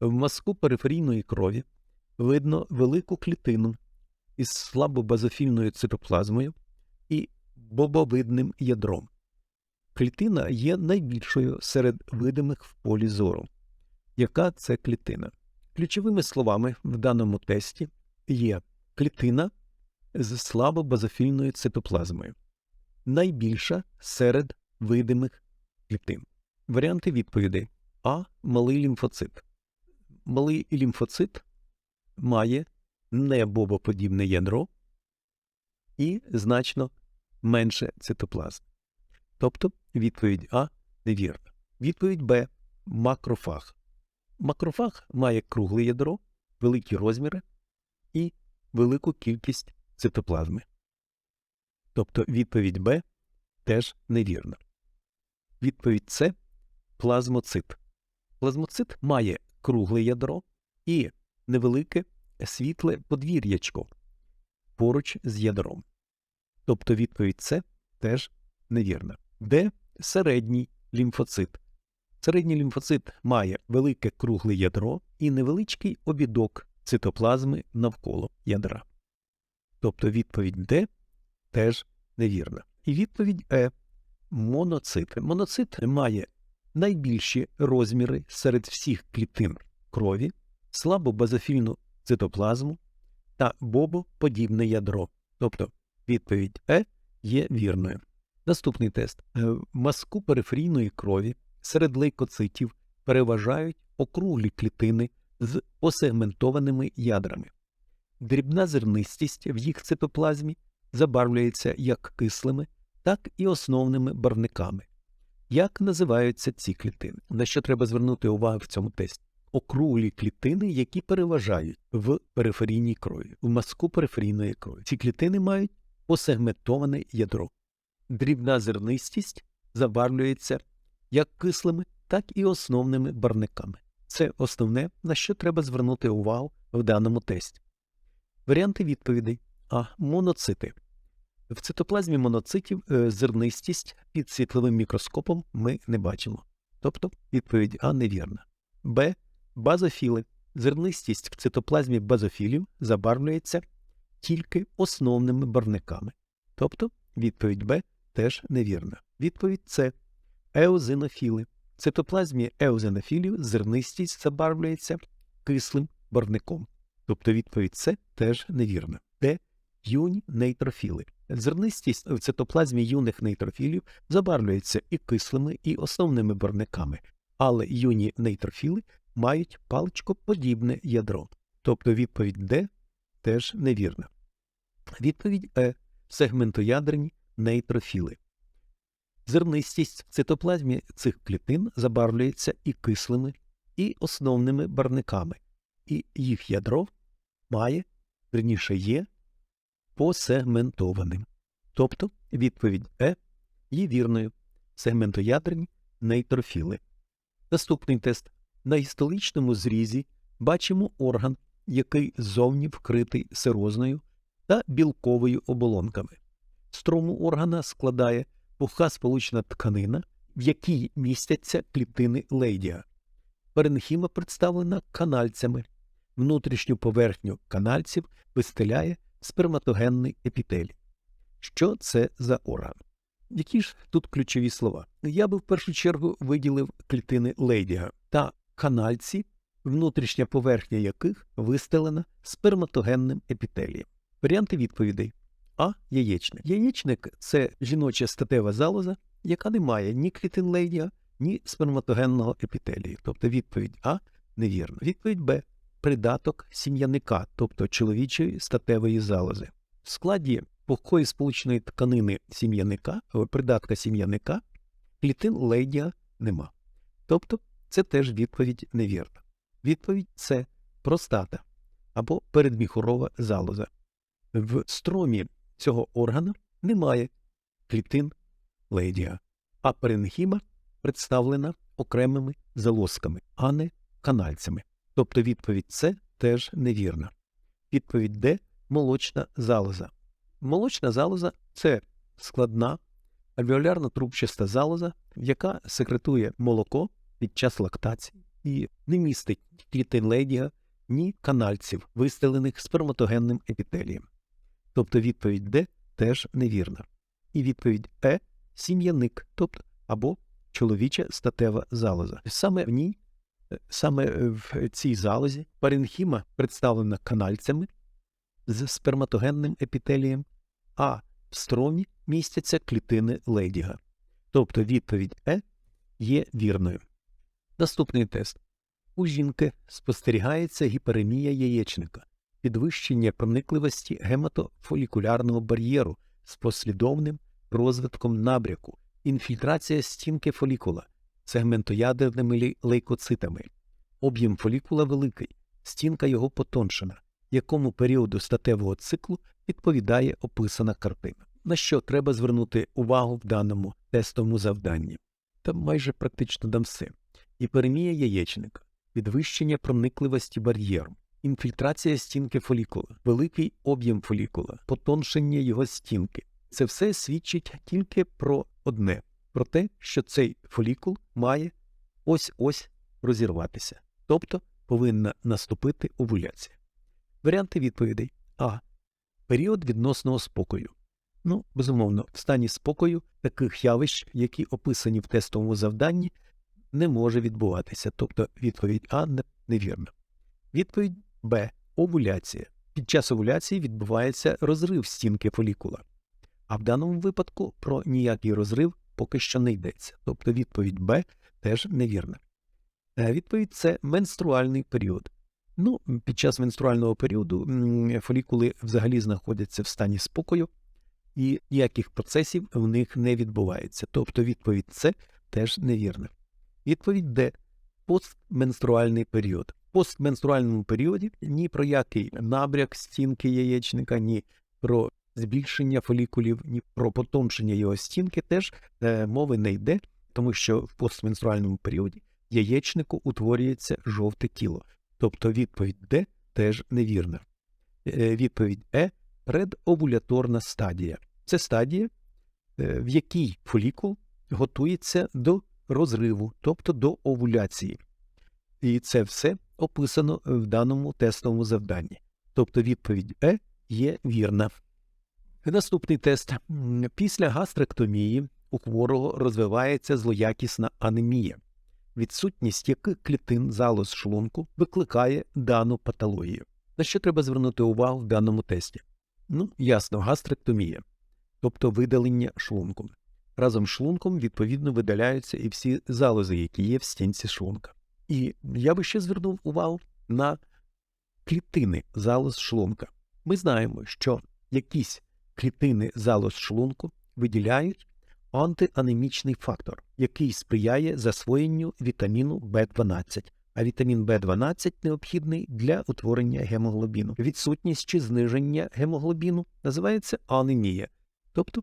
В мазку периферійної крові видно велику клітину із слабобазофільною цитоплазмою і бобовидним ядром. Клітина є найбільшою серед видимих в полі зору. Яка це клітина? Ключовими словами в даному тесті є клітина з слабобазофільною цитоплазмою, найбільша серед видимих клітин. Варіанти відповідей А. Малий лімфоцит. Малий лімфоцит має небобоподібне ядро і значно менше цитоплазм. Тобто відповідь А невірна. Відповідь Б макрофаг. Макрофаг має кругле ядро, великі розміри і велику кількість цитоплазми. Тобто відповідь Б теж невірна. Відповідь С плазмоцит. Плазмоцит має кругле ядро і невелике світле подвір'ячко поруч з ядром. Тобто відповідь С теж невірна. Д середній лімфоцит. Середній лімфоцит має велике кругле ядро і невеличкий обідок цитоплазми навколо ядра. Тобто відповідь Д теж невірна. І відповідь Е моноцит. Моноцит має найбільші розміри серед всіх клітин крові, слабобазофільну цитоплазму та бобоподібне ядро. Тобто відповідь Е є вірною. Наступний тест. Е, В мазку периферійної крові серед лейкоцитів переважають округлі клітини з посегментованими ядрами. Дрібна зернистість в їх цитоплазмі забарвлюється як кислими, так і основними барвниками. Як називаються ці клітини? На що треба звернути увагу в цьому тесті? Округлі клітини, які переважають в периферійній крові, в мазку периферійної крові. Ці клітини мають посегментоване ядро. Дрібна зернистість забарвлюється як кислими, так і основними барвниками. Це основне, на що треба звернути увагу в даному тесті. Варіанти відповідей А. Моноцити. В цитоплазмі моноцитів е, зернистість під світловим мікроскопом ми не бачимо. Тобто відповідь А невірна. Б. Базофіли. Зернистість в цитоплазмі базофілів забарвлюється тільки основними барвниками. Тобто відповідь Б теж невірна. Відповідь С. Еозинофіли. В цитоплазмі еозинофілів зернистість забарвлюється кислим барвником. Тобто відповідь С теж невірна. Юні нейтрофіли. Зернистість в цитоплазмі юних нейтрофілів забарвлюється і кислими, і основними барвниками, але юні нейтрофіли мають паличкоподібне ядро. Тобто відповідь Д теж невірна. Відповідь Е. Сегментоядрені нейтрофіли. Зернистість в цитоплазмі цих клітин забарвлюється і кислими, і основними барвниками, і їх ядро має, верніше є, посегментованим. Тобто відповідь Е є вірною сегментоядрені нейтрофіли. Наступний тест. На гістоличному зрізі бачимо орган, який ззовні вкритий сирозною та білковою оболонками. Строму органа складає пуха сполучна тканина, в якій містяться клітини лейдія. Перенхіма представлена канальцями. Внутрішню поверхню канальців вистеляє сперматогенний епітелій. Що це за орган? Які ж тут ключові слова? Я би в першу чергу виділив клітини лейдіга та канальці, внутрішня поверхня яких вистелена сперматогенним епітелієм. Варіанти відповідей. А. Яєчник. Яєчник це жіноча статева залоза, яка не має ні клітин лейдіга, ні сперматогенного епітелію. Тобто відповідь А невірна. Відповідь Б. Придаток сім'яника, тобто чоловічої статевої залози. В складі пухкої сполучної тканини сім'яника, придатка сім'яника, клітин лейдіга нема. Тобто це теж відповідь невірна. Відповідь С. Простата або передміхурова залоза. В стромі цього органа немає клітин лейдіга, а перенхіма представлена окремими залозками, а не канальцями. Тобто відповідь С теж невірна. Відповідь Д молочна залоза. Молочна залоза це складна альвеолярно трубчаста залоза, яка секретує молоко під час лактації і не містить клітин Лейдіга, ні канальців, вистелених сперматогенним епітелієм. Тобто відповідь Д теж невірна. І відповідь Е сім'яник, тобто або чоловіча статева залоза. Саме в ній, саме в цій залозі паренхіма представлена канальцями з сперматогенним епітелієм, а в стромі містяться клітини Лейдіга. Тобто відповідь Е є вірною. Наступний тест. У жінки спостерігається гіперемія яєчника, підвищення проникливості гематофолікулярного бар'єру з послідовним розвитком набряку, інфільтрація стінки фолікула сегментоядерними лейкоцитами. Об'єм фолікула великий, стінка його потоншена, якому періоду статевого циклу відповідає описана картина. На що треба звернути увагу в даному тестовому завданні? Та майже практично дам все. Гіперемія яєчника, підвищення проникливості бар'єру, інфільтрація стінки фолікула, великий об'єм фолікула, потоншення його стінки. Це все свідчить тільки про одне: про те, що цей фолікул має ось-ось розірватися, тобто повинна наступити овуляція. Варіанти відповідей А. Період відносного спокою. Ну, безумовно, в стані спокою таких явищ, які описані в тестовому завданні, не може відбуватися, тобто відповідь А невірна. Відповідь Б. Овуляція. Під час овуляції відбувається розрив стінки фолікула. А в даному випадку про ніякий розрив поки що не йдеться. Тобто відповідь Б теж невірна. Е, Відповідь С менструальний період. Ну, під час менструального періоду фолікули взагалі знаходяться в стані спокою, і ніяких процесів в них не відбувається. Тобто відповідь С теж невірна. Відповідь Д постменструальний період. В постменструальному періоді ні про який набряк стінки яєчника, ні про збільшення фолікулів, ні про потоншення його стінки теж е, мови не йде, тому що в постменструальному періоді яєчнику утворюється жовте тіло. Тобто відповідь Д теж невірна. Е, Відповідь Е предовуляторна стадія. Це стадія, е, в якій фолікул готується до розриву, тобто до овуляції. І це все описано в даному тестовому завданні. Тобто відповідь Е є вірна. Наступний тест. Після гастректомії у хворого розвивається злоякісна анемія. Відсутність яких клітин залоз шлунку викликає дану патологію. На що треба звернути увагу в даному тесті? Ну, ясно, гастректомія, тобто видалення шлунку. Разом з шлунком, відповідно, видаляються і всі залози, які є в стінці шлунка. І я би ще звернув увагу на клітини залоз шлунка. Ми знаємо, що якісь клітини залоз шлунку виділяють антианемічний фактор, який сприяє засвоєнню вітаміну В12. А вітамін В12 необхідний для утворення гемоглобіну. Відсутність чи зниження гемоглобіну називається анемія. Тобто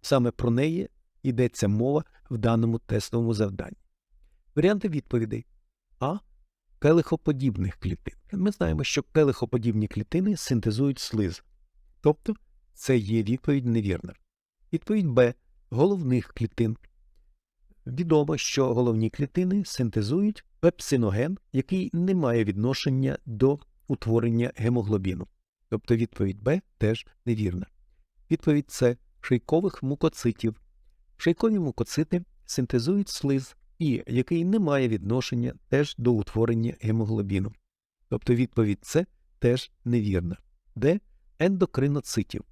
саме про неї йдеться мова в даному тестовому завданні. Варіанти відповідей А. Келихоподібних клітин. Ми знаємо, що келихоподібні клітини синтезують слиз. Тобто це є відповідь невірна. Відповідь Б. Головних клітин. Відомо, що головні клітини синтезують пепсиноген, який не має відношення до утворення гемоглобіну. Тобто відповідь Б теж невірна. Відповідь С. Шийкових мукоцитів. Шийкові мукоцити синтезують слиз, і який не має відношення теж до утворення гемоглобіну. Тобто відповідь С теж невірна. Д. Ендокриноцитів.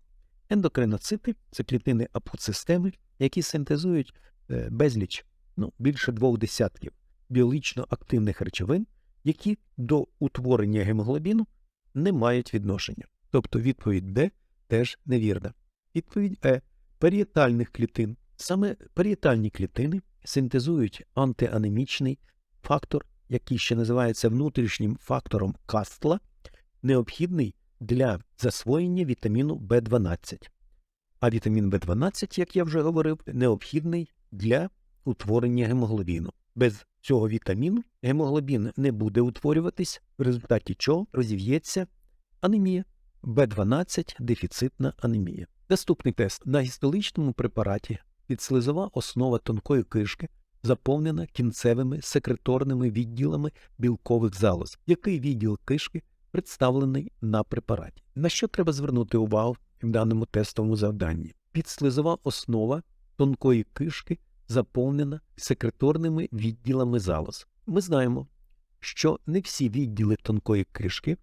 Ендокриноцити це клітини апоцистеми, які синтезують е, безліч, ну, більше двох десятків біологічно активних речовин, які до утворення гемоглобіну не мають відношення. Тобто відповідь Д теж невірна. Відповідь Е парієтальних клітин. Саме парієтальні клітини синтезують антианемічний фактор, який ще називається внутрішнім фактором Кастла, необхідний для засвоєння вітаміну В12. А вітамін В12, як я вже говорив, необхідний для утворення гемоглобіну. Без цього вітаміну гемоглобін не буде утворюватись, в результаті чого розів'ється анемія. В12 дефіцитна анемія. Наступний тест на гістоличному препараті підслизова основа тонкої кишки заповнена кінцевими секреторними відділами білкових залоз, який відділ кишки представлений на препараті. На що треба звернути увагу в даному тестовому завданні? Підслизова основа тонкої кишки заповнена секреторними відділами залоз. Ми знаємо, що не всі відділи тонкої кишки,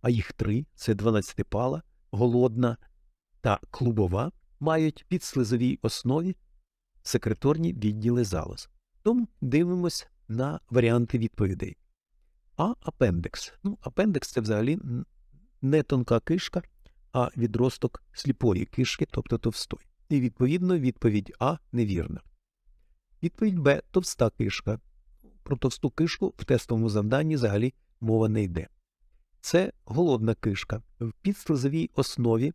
а їх три це 12-пала, голодна та клубова, мають підслизовій основі секреторні відділи залоз. Тому дивимось на варіанти відповідей. А апендекс. Ну, апендекс це взагалі не тонка кишка, а відросток сліпої кишки, тобто товстої. І відповідно відповідь А невірна. Відповідь Б товста кишка. Про товсту кишку в тестовому завданні взагалі мова не йде. Це голодна кишка. В підслизовій основі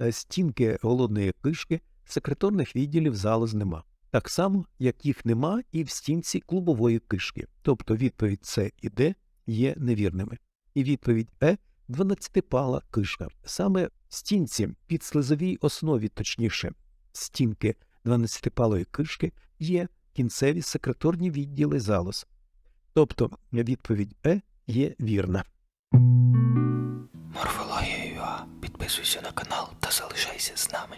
е, стінки голодної кишки секреторних відділів залоз нема. Так само, як їх нема і в стінці клубової кишки. Тобто відповідь С і Д є невірними. І відповідь Е 12-пала кишка. Саме в стінці підслизовій основі, точніше, стінки 12-палої кишки є кінцеві секреторні відділи залоз. Тобто відповідь Е є вірна. Морфологія.ua. Підписуйся на канал та залишайся з нами.